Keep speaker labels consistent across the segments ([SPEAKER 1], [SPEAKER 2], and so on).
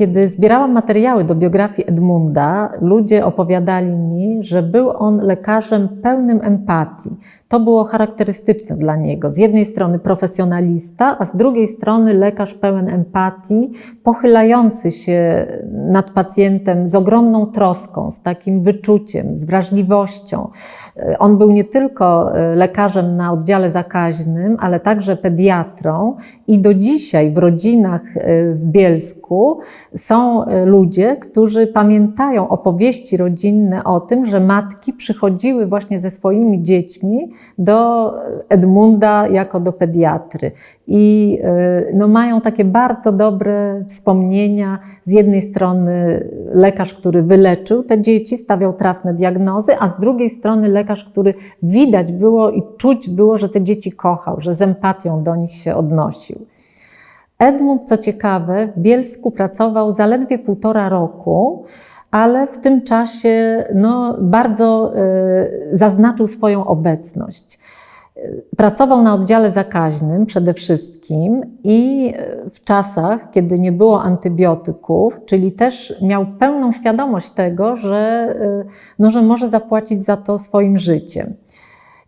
[SPEAKER 1] kiedy zbierałam materiały do biografii Edmunda, ludzie opowiadali mi, że był on lekarzem pełnym empatii. To było charakterystyczne dla niego. Z jednej strony profesjonalista, a z drugiej strony lekarz pełen empatii, pochylający się nad pacjentem z ogromną troską, z takim wyczuciem, z wrażliwością. On był nie tylko lekarzem na oddziale zakaźnym, ale także pediatrą i do dzisiaj w rodzinach w Bielsku są ludzie, którzy pamiętają opowieści rodzinne o tym, że matki przychodziły właśnie ze swoimi dziećmi do Edmunda jako do pediatry. I no, mają takie bardzo dobre wspomnienia. Z jednej strony lekarz, który wyleczył te dzieci, stawiał trafne diagnozy, a z drugiej strony lekarz, który widać było i czuć było, że te dzieci kochał, że z empatią do nich się odnosił. Edmund, co ciekawe, w Bielsku pracował zaledwie półtora roku, ale w tym czasie no, bardzo y, zaznaczył swoją obecność. Pracował na oddziale zakaźnym przede wszystkim i w czasach, kiedy nie było antybiotyków, czyli też miał pełną świadomość tego, że, no, że może zapłacić za to swoim życiem.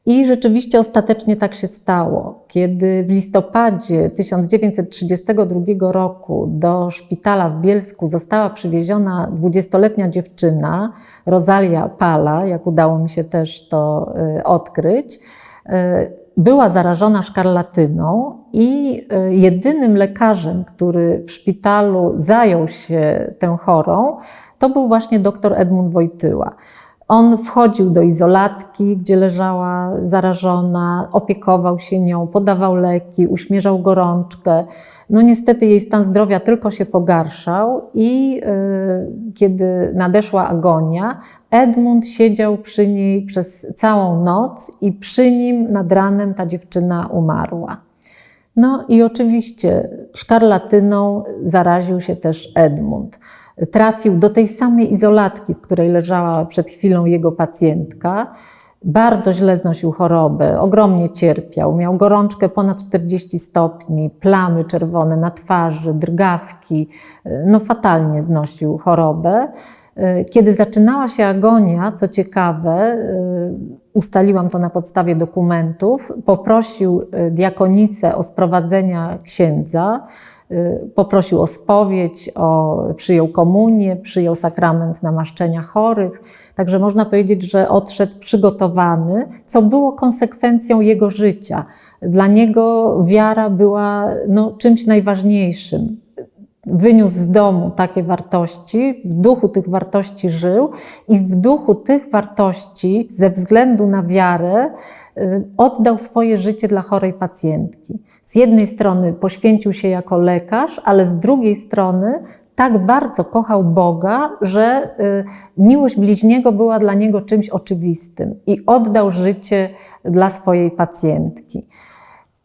[SPEAKER 1] I rzeczywiście ostatecznie tak się stało. Kiedy w listopadzie 1932 roku do szpitala w Bielsku została przywieziona dwudziestoletnia dziewczyna, Rosalia Pala, jak udało mi się też to y, odkryć, y, była zarażona szkarlatyną i y, jedynym lekarzem, który w szpitalu zajął się tą chorą, to był właśnie dr Edmund Wojtyła. On wchodził do izolatki, gdzie leżała zarażona, opiekował się nią, podawał leki, uśmierzał gorączkę. No niestety jej stan zdrowia tylko się pogarszał i yy, kiedy nadeszła agonia, Edmund siedział przy niej przez całą noc i przy nim nad ranem ta dziewczyna umarła. No i oczywiście szkarlatyną zaraził się też Edmund trafił do tej samej izolatki, w której leżała przed chwilą jego pacjentka. Bardzo źle znosił chorobę, ogromnie cierpiał, miał gorączkę ponad 40 stopni, plamy czerwone na twarzy, drgawki, no fatalnie znosił chorobę. Kiedy zaczynała się agonia, co ciekawe, ustaliłam to na podstawie dokumentów, poprosił diakonisę o sprowadzenia księdza, Y, poprosił o spowiedź, o, przyjął komunię, przyjął sakrament namaszczenia chorych. Także można powiedzieć, że odszedł przygotowany, co było konsekwencją jego życia. Dla niego wiara była no, czymś najważniejszym wyniósł z domu takie wartości, w duchu tych wartości żył i w duchu tych wartości, ze względu na wiarę, y, oddał swoje życie dla chorej pacjentki. Z jednej strony poświęcił się jako lekarz, ale z drugiej strony tak bardzo kochał Boga, że y, miłość bliźniego była dla niego czymś oczywistym i oddał życie dla swojej pacjentki.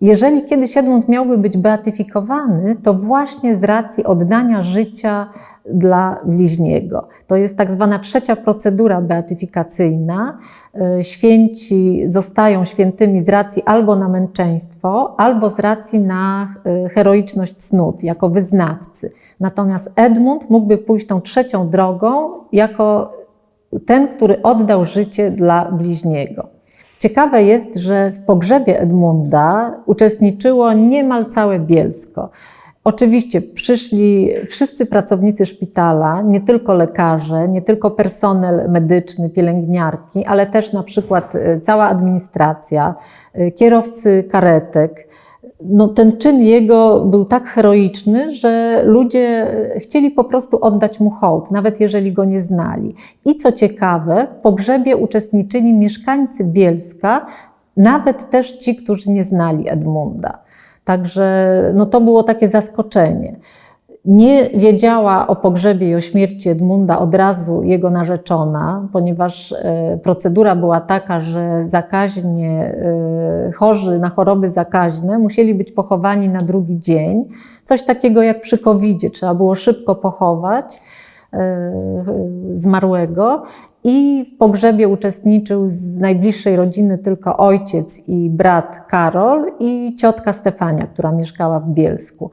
[SPEAKER 1] Jeżeli kiedyś Edmund miałby być beatyfikowany, to właśnie z racji oddania życia dla bliźniego. To jest tak zwana trzecia procedura beatyfikacyjna. E, święci zostają świętymi z racji albo na męczeństwo, albo z racji na e, heroiczność cnót, jako wyznawcy. Natomiast Edmund mógłby pójść tą trzecią drogą jako ten, który oddał życie dla bliźniego. Ciekawe jest, że w pogrzebie Edmunda uczestniczyło niemal całe Bielsko. Oczywiście przyszli wszyscy pracownicy szpitala, nie tylko lekarze, nie tylko personel medyczny, pielęgniarki, ale też na przykład e, cała administracja, e, kierowcy karetek no, ten czyn jego był tak heroiczny, że ludzie chcieli po prostu oddać mu hołd, nawet jeżeli go nie znali. I co ciekawe, w pogrzebie uczestniczyli mieszkańcy Bielska, nawet też ci, którzy nie znali Edmunda. Także no, to było takie zaskoczenie. Nie wiedziała o pogrzebie i o śmierci Edmunda od razu jego narzeczona, ponieważ e, procedura była taka, że zakaźnie, e, chorzy na choroby zakaźne musieli być pochowani na drugi dzień. Coś takiego jak przy covid trzeba było szybko pochować e, zmarłego i w pogrzebie uczestniczył z najbliższej rodziny tylko ojciec i brat Karol i ciotka Stefania, która mieszkała w Bielsku.